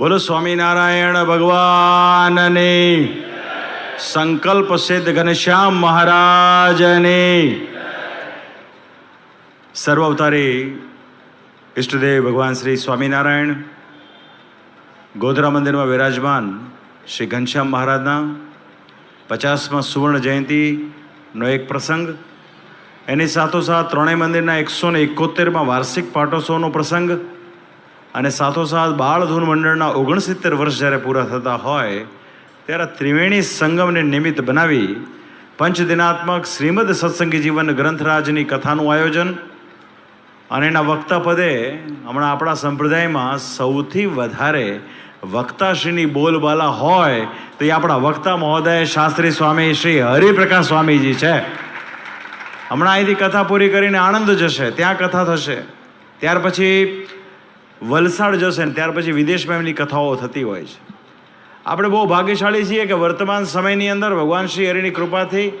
બોલો સ્વામિનારાયણ ભગવાનની. સંકલ્પ સિદ્ધ ઘનશ્યામ મહારાજની. સર્વ અવતારી ઈષ્ટદેવ ભગવાન શ્રી સ્વામિનારાયણ, ગોધરા મંદિરમાં વિરાજમાન શ્રી ઘનશ્યામ મહારાજના પચાસમાં સુવર્ણ જયંતિનો એક પ્રસંગ, એની સાથોસાથ ત્રણેય મંદિરના એકસો ને એકોતેરમાં વાર્ષિક પાટોત્સવનો પ્રસંગ અને સાથોસાથ બાળ ધૂન મંડળના ઓગણસિત્તેર વર્ષ જ્યારે પૂરા થતા હોય, ત્યારે ત્રિવેણી સંગમને નિમિત્ત બનાવી પંચદિનાત્મક શ્રીમદ સત્સંગી જીવન ગ્રંથરાજની કથાનું આયોજન અને એના વક્તા પદે હમણાં આપણા સંપ્રદાયમાં સૌથી વધારે વક્તાશ્રીની બોલબાલા હોય તો એ આપણા વક્તા મહોદય શાસ્ત્રી સ્વામી શ્રી હરિપ્રકાશ સ્વામીજી છે. હમણાં અહીંથી કથા પૂરી કરીને આણંદ જશે, ત્યાં કથા થશે. ત્યાર પછી વલસાડ જશે ને ત્યાર પછી વિદેશમાં એમની કથાઓ થતી હોય છે. આપણે બહુ ભાગ્યશાળી છીએ કે વર્તમાન સમયની અંદર ભગવાન શ્રી હરિની કૃપાથી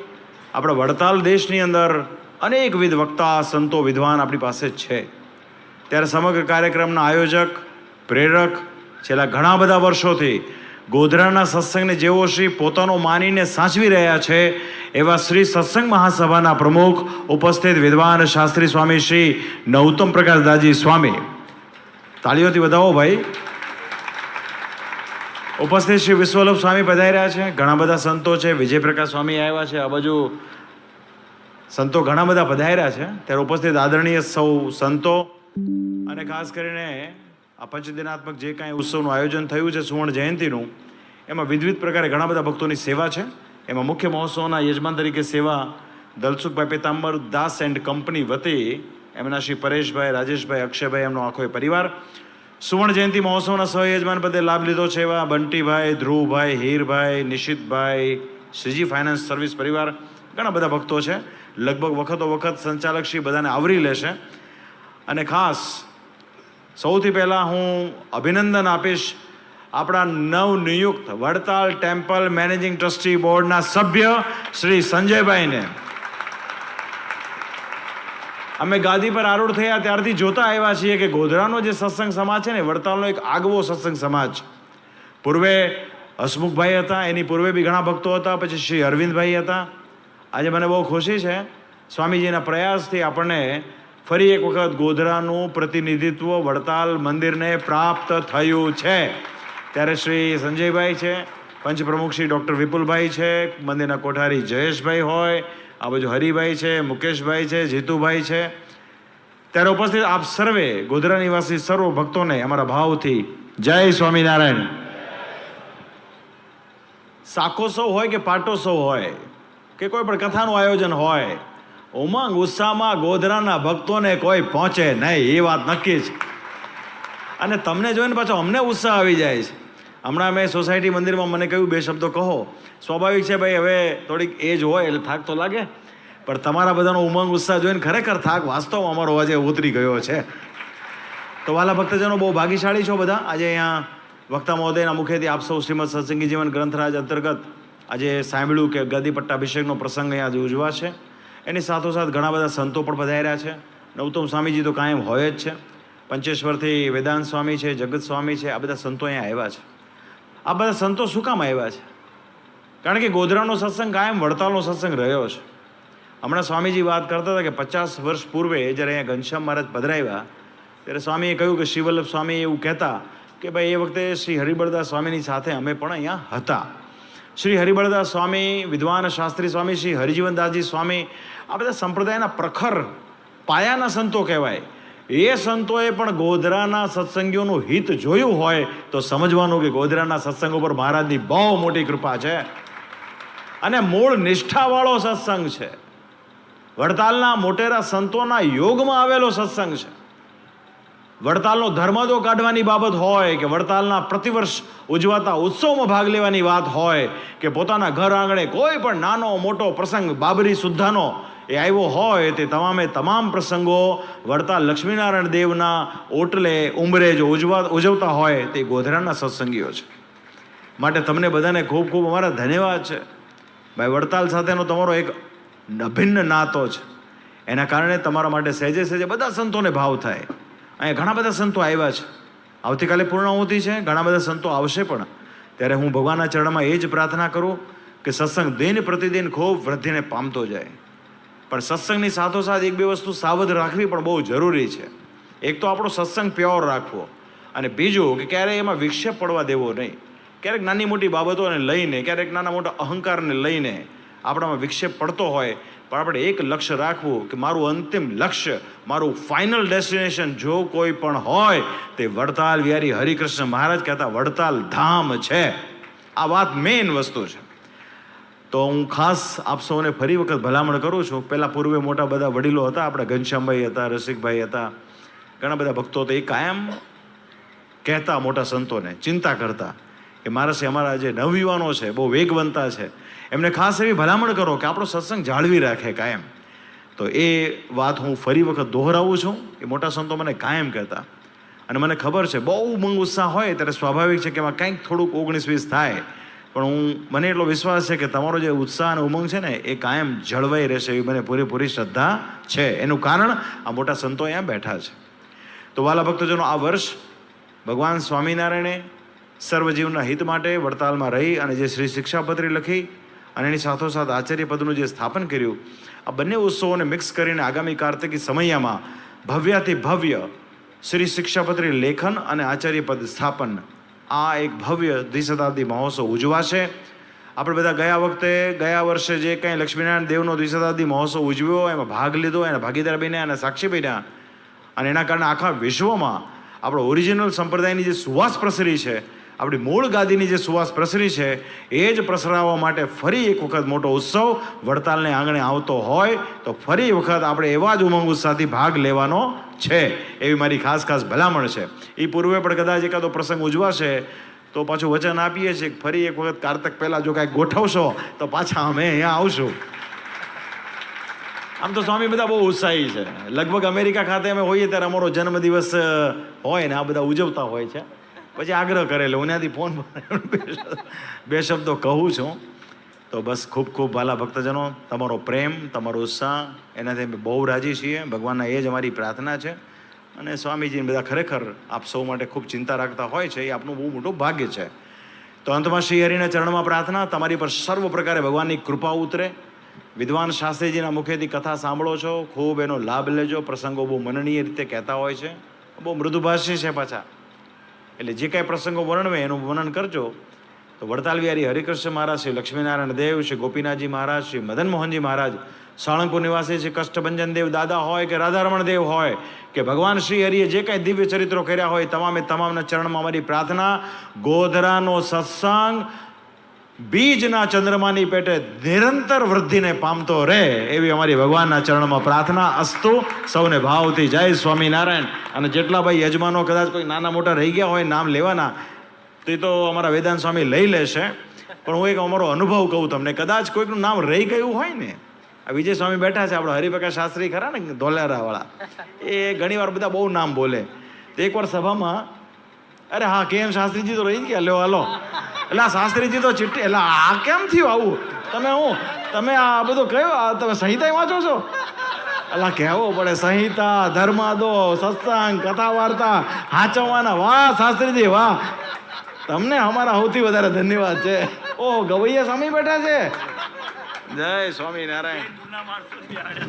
આપણે વડતાલ દેશની અંદર અનેકવિધ વક્તા, સંતો, વિદ્વાન આપણી પાસે છે. ત્યારે સમગ્ર કાર્યક્રમના આયોજક, પ્રેરક, છેલ્લા ઘણા બધા વર્ષોથી ગોધરાના સત્સંગને જેવો શ્રી પોતાનો માનીને સાચવી રહ્યા છે, એવા શ્રી સત્સંગ મહાસભાના પ્રમુખ ઉપસ્થિત વિદ્વાન શાસ્ત્રી સ્વામી શ્રી નૌતમ પ્રકાશ દાજી સ્વામી. તાળીઓથી વધાવો ભાઈ. ઉપસ્થિત શ્રી વિશ્વલભ સ્વામી પધાર્યા છે. ઘણા બધા સંતો છે. વિજયપ્રકાશ સ્વામી આવ્યા છે. આ બાજુ સંતો ઘણા બધા પધાર્યા છે. ત્યારે ઉપસ્થિત આદરણીય સૌ સંતો અને ખાસ કરીને આ પંચદિનાત્મક જે કાંઈ ઉત્સવનું આયોજન થયું છે સુવર્ણ જયંતિનું, એમાં વિવિધ પ્રકારે ઘણા બધા ભક્તોની સેવા છે. એમાં મુખ્ય મહોત્સવના યજમાન તરીકે સેવા દલસુખભાઈ પેતાંબર, દાસ એન્ડ કંપની વતી એમના શ્રી પરેશભાઈ, રાજેશભાઈ, અક્ષયભાઈ એમનો આખો પરિવાર. સુવર્ણ જયંતિ મહોત્સવના સહયજમાન પદે લાભ લીધો છે એવા બંટીભાઈ, ધ્રુવભાઈ, હીરભાઈ, નિશિતભાઈ, શ્રીજી ફાઇનાન્સ સર્વિસ પરિવાર, ઘણા બધા ભક્તો છે. લગભગ વખતો વખત સંચાલક શ્રી બધાને આવરી લેશે અને ખાસ, સૌથી પહેલાં હું અભિનંદન આપીશ આપણા નવનિયુક્ત વડતાલ ટેમ્પલ મેનેજિંગ ટ્રસ્ટી બોર્ડના સભ્ય શ્રી સંજયભાઈને. અમે ગાદી પર આરૂઢ થયા, ત્યારથી જોતા આવ્યા છીએ કે ગોધરાનો જે સત્સંગ સમાજ છે ને વડતાલનો એક આગવો સત્સંગ સમાજ. પૂર્વે હસમુખભાઈ હતા, એની પૂર્વે બી ઘણા ભક્તો હતા, પછી શ્રી અરવિંદભાઈ હતા. આજે મને બહુ ખુશી છે. સ્વામીજીના પ્રયાસથી આપણને ફરી એક વખત ગોધરાનું પ્રતિનિધિત્વ વડતાલ મંદિરને પ્રાપ્ત થયું છે. ત્યારે શ્રી સંજયભાઈ છે પંચ પ્રમુખ શ્રી ડૉક્ટર વિપુલભાઈ છે, મંદિરના કોઠારી જયેશભાઈ હોય આ બાજુ હરિભાઈ છે, મુકેશભાઈ છે, જીતુભાઈ છે. ત્યારે ઉપસ્થિત આપ સર્વે ગોધરા નિવાસી સર્વ ભક્તોને અમારા ભાવથી જય સ્વામિનારાયણ. સાકોત્સવ હોય કે પાટોત્સવ હોય, કે કોઈ પણ કથાનું આયોજન હોય, ઉમંગ ઉત્સાહમાં ગોધરાના ભક્તોને કોઈ પહોંચે નહીં, એ વાત નક્કી છે. અને તમને જોઈને પાછો અમને ઉત્સાહ આવી જાય છે. હમણાં મેં સોસાયટી મંદિરમાં મને કહ્યું બે શબ્દો કહો. સ્વાભાવિક છે ભાઈ, હવે થોડીક એજ હોય, એટલે થાક તો લાગે. પણ તમારા બધાનો ઉમંગ ઉત્સાહ જોઈને ખરેખર થાક વાસ્તવમાં અમારો આજે ઉતરી ગયો છે. તો વાલા ભક્તજનો બહુ ભાગ્યશાળી છો બધા. આજે અહીંયા વક્તા મહોદયના મુખેથી આપ સૌ શ્રીમદ સત્સંગી જીવન ગ્રંથરાજ અંતર્ગત આજે સાંભળ્યું કે ગદી પટ્ટાભિષેકનો પ્રસંગ અહીંયા આજે ઉજવાશે. એની સાથોસાથ ઘણા બધા સંતો પણ પધાર્યા છે. નવતમ સ્વામીજી તો કાયમ હોય જ છે. પંચેશ્વરથી વેદાંત સ્વામી છે, જગત સ્વામી છે, આ બધા સંતો અહીંયા આવ્યા છે. આ બધા સંતો શું કામ આવ્યા છે? કારણ કે ગોધરાનો સત્સંગ કાયમ, વડતાલનો સત્સંગ રહ્યો છે. હમણાં સ્વામીજી વાત કરતા હતા કે પચાસ વર્ષ પૂર્વે જ્યારે અહીંયા ઘનશ્યામ મહારાજ પધરાવ્યા, ત્યારે સ્વામીએ કહ્યું કે શિવલ્લભ સ્વામી એવું કહેતા કે ભાઈ, એ વખતે શ્રી હરિબળદાસ સ્વામીની સાથે અમે પણ અહીંયા હતા. શ્રી હરિબળદાસ સ્વામી, વિદ્વાન શાસ્ત્રી સ્વામી, શ્રી હરિજીવનદાસજી સ્વામી, આ બધા સંપ્રદાયના પ્રખર પાયાના સંતો કહેવાય. એ સંતોએ પણ ગોધરાના સત્સંગીઓનું હિત જોયું હોય તો સમજવાનું કે ગોધરાના સત્સંગો પર મહારાજની બહુ મોટી કૃપા છે. અને મૂળ નિષ્ઠાવાળો સત્સંગ છે. વડતાલના મોટેરા સંતોના યોગમાં આવેલો સત્સંગ છે. વડતાલનો ધર્મદો કાઢવાની બાબત હોય કે વડતાલના પ્રતિવર્ષ ઉજવાતા ઉત્સવમાં ભાગ લેવાની વાત હોય કે પોતાના ઘર આંગણે કોઈ પણ નાનો મોટો પ્રસંગ બાબરી સુદ્ધાનો એ આવ્યો હોય તે તમામે તમામ પ્રસંગો વડતાલ લક્ષ્મીનારાયણ દેવના ઓટલે ઉંબરે જો ઉજવા, ઉજવતા હોય તે ગોધરાના સત્સંગીઓ છે. માટે તમને બધાને ખૂબ ખૂબ અમારા ધન્યવાદ છે. ભાઈ, વડતાલ સાથેનો તમારો એક અભિન્ન નાતો છે. એના કારણે તમારા માટે સહેજે સહેજે બધા સંતોને ભાવ થાય. અહીંયા ઘણા બધા સંતો આવ્યા છે. આવતીકાલે પૂર્ણાહુતિ છે, ઘણા બધા સંતો આવશે પણ. ત્યારે હું ભગવાનના ચરણમાં એ જ પ્રાર્થના કરું કે સત્સંગ દિન પ્રતિદિન ખૂબ વૃદ્ધિને પામતો જાય. પણ સત્સંગની સાથોસાથ એક બે વસ્તુ સાવધ રાખવી પણ બહુ જરૂરી છે. એક તો આપણો સત્સંગ પ્યોર રાખવો અને બીજું કે ક્યારેય એમાં વિક્ષેપ પડવા દેવો નહીં. ક્યારેક નાની મોટી બાબતોને લઈને, ક્યારેક નાના મોટા અહંકારને લઈને આપણામાં વિક્ષેપ પડતો હોય, પણ આપણે એક લક્ષ્ય રાખવું કે મારું અંતિમ લક્ષ્ય, મારું ફાઇનલ ડેસ્ટિનેશન જો કોઈ પણ હોય, તે વડતાલ વિહારી હરિકૃષ્ણ મહારાજ કહેતા વડતાલ ધામ છે. આ વાત મેઇન વસ્તુ છે. તો હું ખાસ આપ સૌને ફરી વખત ભલામણ કરું છું. પહેલાં પૂર્વે મોટા બધા વડીલો હતા, આપણા ઘનશ્યામભાઈ હતા, રસિકભાઈ હતા. ઘણા બધા ભક્તો હતા. એ કાયમ કહેતા મોટા સંતોને, ચિંતા કરતા કે મારા છે અમારા જે નવયુવાનો છે, બહુ વેગવંતા છે. એમને ખાસ એવી ભલામણ કરો કે આપણો સત્સંગ જાળવી રાખે કાયમ. તો એ વાત હું ફરી વખત દોહરાવું છું. એ મોટા સંતો મને કાયમ કહેતા. અને મને ખબર છે, બહુ મંગ ઉત્સાહ હોય, ત્યારે સ્વાભાવિક છે કે એમાં કંઈક થોડુંક ઓગણીસ વીસ થાય. પણ હું, મને એટલો વિશ્વાસ છે કે તમારો જે ઉત્સાહ અને ઉમંગ છે ને, એ કાયમ જળવાઈ રહેશે એવી મને પૂરેપૂરી શ્રદ્ધા છે. એનું કારણ, આ મોટા સંતો અહીંયા બેઠા છે. તો વાલા ભક્તજનો, આ વર્ષ ભગવાન સ્વામિનારાયણે સર્વજીવના હિત માટે વડતાલમાં રહી અને જે શ્રી શિક્ષાપત્રી લખી અને એની સાથોસાથ આચાર્ય પદનું જે સ્થાપન કર્યું, આ બંને ઉત્સવોને મિક્સ કરીને આગામી કાર્તિકી સમયમાં ભવ્યાથી ભવ્ય શ્રી શિક્ષાપત્રી લેખન અને આચાર્ય પદ સ્થાપન આ એક ભવ્ય દ્વિશતાબ્દી મહોત્સવ ઉજવાશે. આપણે બધા ગયા વખતે, ગયા વર્ષે જે કંઈ લક્ષ્મીનારાયણ દેવનો દ્વિશતાબ્દી મહોત્સવ ઉજવ્યો, એમાં ભાગ લીધો, એના ભાગીદાર બન્યા અને સાક્ષી બન્યા. અને એના કારણે આખા વિશ્વમાં આપણો ઓરિજિનલ સંપ્રદાયની જે સુવાસ પ્રસરી છે આપણી મૂળ ગાદીની જે સુવાસ પ્રસરી છે, એ જ પ્રસરાવવા માટે ફરી એક વખત મોટો ઉત્સવ વડતાલને આંગણે આવતો હોય, તો ફરી વખત આપણે એવા જ ઉમંગ ઉત્સાહથી ભાગ લેવાનો છે. એવી મારી ખાસ ખાસ ભલામણ છે. એ પૂર્વે પણ કદાચ એકાદો પ્રસંગ ઉજવાશે, તો પાછું વચન આપીએ છીએ ફરી એક વખત કારતક પહેલાં જો કાંઈક ગોઠવશો, તો પાછા અમે અહીંયા આવશું. આમ તો સ્વામી બધા બહુ ઉત્સાહી છે. લગભગ અમેરિકા ખાતે અમે હોઈએ ત્યારે અમારો જન્મદિવસ હોય ને, આ બધા ઉજવતા હોય છે. પછી આગ્રહ કરેલો એટલે ઉનાથી ફોન બે શબ્દો કહું છું. તો બસ ખૂબ ખૂબ ભાલા ભક્તજનો, તમારો પ્રેમ, તમારો ઉત્સાહ, એનાથી અમે બહુ રાજી છીએ. ભગવાનના એ જ અમારી પ્રાર્થના છે. અને સ્વામીજીને બધા ખરેખર આપ સૌ માટે ખૂબ ચિંતા રાખતા હોય છે, એ આપનું બહુ મોટું ભાગ્ય છે. તો અંતમાં શ્રી હરિના ચરણમાં પ્રાર્થના, તમારી પર સર્વ પ્રકારે ભગવાનની કૃપા ઉતરે. વિદ્વાન શાસ્ત્રીજીના મુખેથી કથા સાંભળો છો, ખૂબ એનો લાભ લેજો. પ્રસંગો બહુ મનનીય રીતે કહેતા હોય છે. બહુ મૃદુભાષી છે પાછા. એટલે જે કાંઈ પ્રસંગો વર્ણવે એનું વર્ણન કરજો. તો વડતાલ વિહારી હરિકૃષ્ણ મહારાજ, શ્રી લક્ષ્મીનારાયણ દેવ, શ્રી ગોપીનાથજી મહારાજ, શ્રી મદન મોહનજી મહારાજ, સાળંગપુર નિવાસી શ્રી કષ્ટભંજન દેવ દાદા હોય કે રાધારમણ દેવ હોય કે ભગવાન શ્રી હરિએ જે કાંઈ દિવ્ય ચરિત્રો કર્યા હોય તમામે તમામના ચરણમાં અમારી પ્રાર્થના. ગોધરાનો સત્સંગ બીજના ચંદ્રમાની પેટે નિરંતર વૃદ્ધિને પામતો રહે એવી અમારી ભગવાનના ચરણમાં પ્રાર્થના અસ્તુ. સૌને ભાવથી જય સ્વામિનારાયણ. અને જેટલા ભાઈ યજમાનો કદાચ કોઈ નાના મોટા રહી ગયા હોય, નામ લેવાના, તે તો અમારા વેદાંત સ્વામી લઈ લેશે. પણ હું એક અમારો અનુભવ કહું તમને. કદાચ કોઈકનું નામ રહી ગયું હોય ને, આ વિજય સ્વામી બેઠા છે, આપણા હરિપ્રકાશ શાસ્ત્રી ખરા ને, ધોલેરાવાળા, એ ઘણીવાર બધા બહુ નામ બોલે. તો એકવાર સભામાં, અરે હા કેમ શાસ્ત્રીજી તો રહી ગયા. લ્યો, હાલો. એટલે શાસ્ત્રીજી તો ચિઠ્ઠી એટલે આ કેમ થયું આવું? તમે હું? તમે આ બધું કયો? તમે સંહિતા વાંચો છો? એટલે કહેવો પડે સંહિતા ધર્માદો સત્સંગ કથા વાર્તા હાચવવાના વાહ શાસ્ત્રીજી વાહ. તમને અમારા સૌથી વધારે ધન્યવાદ છે. ઓ ગવૈયા સ્વામી બેઠા છે. જય સ્વામિનારાયણ. નારાયણ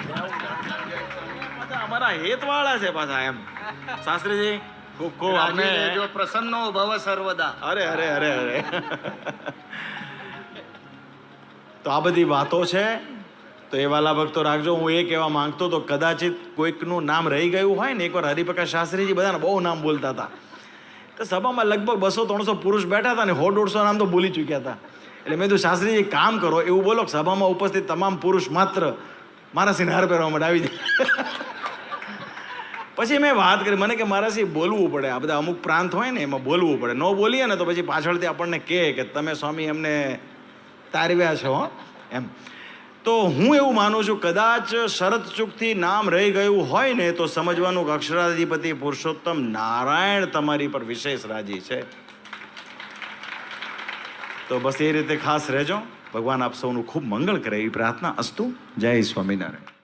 અમારા હેતવાળા છે પાછા એમ. શાસ્ત્રીજી? ખૂબ અને જો પ્રસન્નો ભવ સર્વદા. અરે અરે અરે અરે. તો આ બધી વાતો છે. તો એ વાલા ભક્તો રાખજો. હું એ કહેવા માંગતો તો કદાચિત કોઈકનું નામ રહી ગયું હોય ને એકવાર હરિપ્રકાશ શાસ્ત્રીજી બધાને બહુ નામ બોલતા હતા. તો સભામાં લગભગ બસો ત્રણસો પુરુષ બેઠા હતા ને સો દોઢસો નામ તો બોલી ચૂક્યા હતા. એટલે મેં તું શાસ્ત્રીજી કામ કરો. એવું બોલો સભામાં ઉપસ્થિત તમામ પુરુષ માત્ર મારા સિંહાર પહેરવા માટે આવી જાય. પછી મેં વાત કરી, મને કે મારાથી બોલવું પડે. આ બધા અમુક પ્રાંત હોય ને, એમાં બોલવું પડે. ન બોલીએ ને તો પછી પાછળથી આપણને કહે કે તમે સ્વામી એમને તારવ્યા છો એમ. તો હું એવું માનું છું, કદાચ શરત ચૂકથી નામ રહી ગયું હોય ને, તો સમજવાનું અક્ષરાધિપતિ પુરુષોત્તમ નારાયણ તમારી પર વિશેષ રાજી છે. તો બસ એ રીતે ખાસ રહેજો. ભગવાન આપ સૌનું ખૂબ મંગળ કરે એવી પ્રાર્થના અસ્તુ. જય સ્વામિનારાયણ.